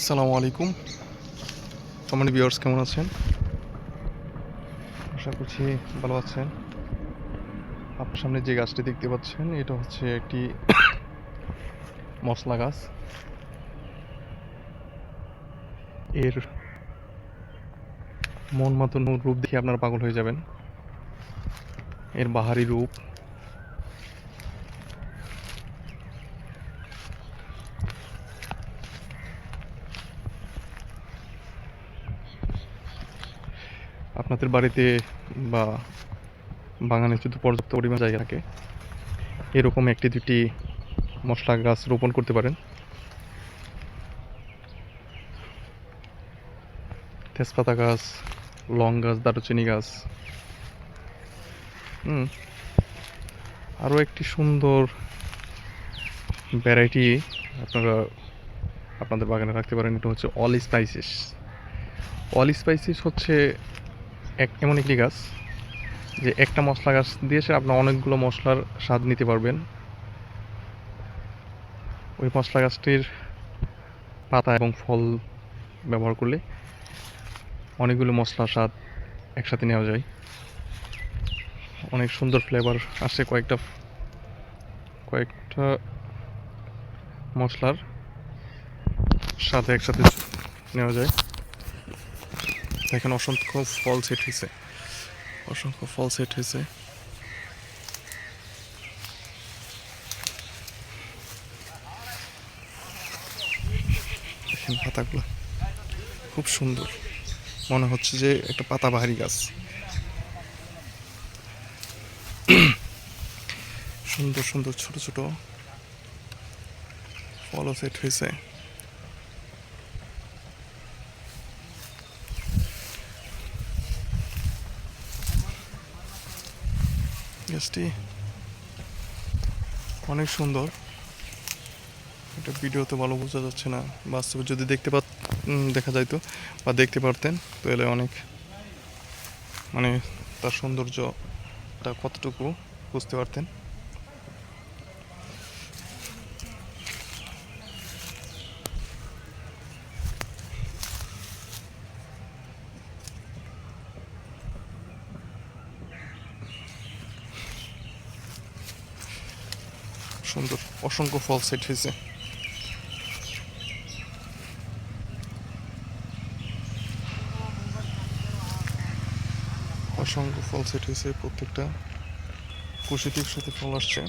আসসালামু আলাইকুম। সম্মানিত ভিউয়ার্স কেমন আছেন? আশা করছি ভালো আছেন। আপনার সামনে যে গাছটি দেখতে পাচ্ছেন, এটা হচ্ছে একটি মশলা গাছ। এর মন মতন রূপ দেখে আপনারা পাগল হয়ে যাবেন। এর বাহারি রূপ আপনাদের বাড়িতে বা বাগানে যদি পর্যাপ্ত পরিমাণ জায়গা থাকে, এরকম একটি দুটি মশলা গাছ রোপণ করতে পারেন। তেজপাতা গাছ, লং গাছ, দারুচিনি গাছ। হুম, আরও একটি সুন্দর ভ্যারাইটি আপনারা আপনাদের বাগানে রাখতে পারেন, এটা হচ্ছে অল স্পাইসিস। অল স্পাইসিস হচ্ছে এক এমন একটি গাছ যে একটা মশলা গাছ দিয়ে সে আপনার অনেকগুলো মশলার স্বাদ নিতে পারবেন। ওই মশলা গাছটির পাতা এবং ফল ব্যবহার করলে অনেকগুলো মশলার স্বাদ একসাথে নেওয়া যায়। অনেক সুন্দর ফ্লেভার আসে কয়েকটা কয়েকটা মশলার স্বাদ একসাথে নেওয়া যায়। দেখেন অসংখ্য ফল সেট হয়েছে অসংখ্য ফল সেট হয়েছে পাতাগুলো খুব সুন্দর। মনে হচ্ছে যে একটা পাতা পাতাবাহারি গাছ। সুন্দর সুন্দর, ছোট ছোট ফলও সেট হয়েছে গাছটি অনেক সুন্দর। এটা ভিডিওতে ভালো বোঝা যাচ্ছে না। বাস্তবে যদি দেখতে পা দেখা যাইতো বা দেখতে পারতেন তো এলে অনেক মানে তার সৌন্দর্যটা কতটুকু বুঝতে পারতেন। সুন্দর অসংখ্য ফল সেট হয়েছে। অসংখ্য ফল সেট হয়েছে প্রত্যেকটা। কুশিতে সাথে ফল আসছে।